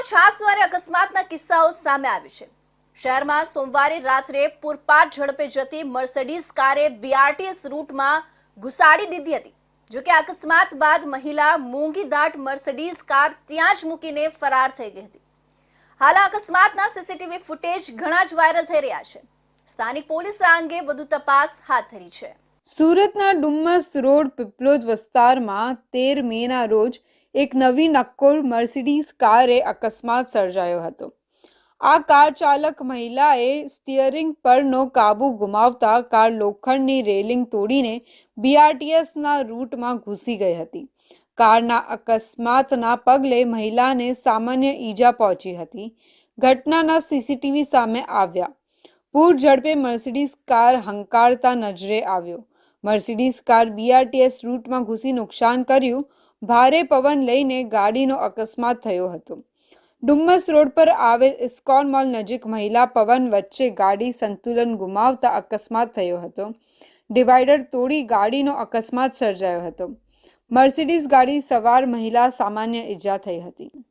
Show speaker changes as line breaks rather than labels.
સુરતમાં છાસવારે અકસ્માતના કિસ્સાઓ સામે આવી છે. શહેરમાં સોમવારે રાત્રે પૂરપાટ ઝડપે જતી મર્સિડીઝ કારે બીઆરટીએસ રૂટમાં ઘુસાડી દીધી હતી. જોકે અકસ્માત બાદ મહિલા મોંઘી દાટ મર્સિડીઝ કાર ત્યાં જ મૂકીને ફરાર થઈ ગઈ હતી. હાલ અકસ્માતના સીસીટીવી ફૂટેજ ઘણા જ વાયરલ થઈ રહ્યા છે. સ્થાનિક પોલીસ આ અંગે વધુ તપાસ હાથ ધરી છે.
સુરતના ડુમ્મસ રોડ પીપલોજ વિસ્તારમાં તેર મેના રોજ એક નવી નક્કોર મર્સિડીઝ કારે અકસ્માત સર્જાયો હતો. આ કાર ચાલક મહિલાએ સ્ટિયરિંગ પરનો કાબુ ગુમાવતા કાર લોખંડની રેલિંગ તોડીને બીઆરટીએસના રૂટમાં ઘૂસી ગઈ હતી. કારના અકસ્માતના પગલે મહિલાને સામાન્ય ઈજા પહોંચી હતી. ઘટનાના સીસીટીવી સામે આવ્યા. પૂર ઝડપે મર્સિડીઝ કાર હંકારતા નજરે આવ્યો. મર્સિડીઝ કાર બીઆરટીએસ રૂટમાં ઘૂસી નુકસાન કર્યું. ભારે પવન લઈને ગાડીનો અકસ્માત થયો હતો. ડુમ્મસ રોડ પર આવેલ ઇસ્કોન મોલ નજીક મહિલા પવન વચ્ચે ગાડી સંતુલન ગુમાવતા અકસ્માત થયો હતો. ડિવાઈડર તોડી ગાડીનો અકસ્માત સર્જાયો હતો. મર્સિડીઝ ગાડી સવાર મહિલા સામાન્ય ઈજા થઈ હતી.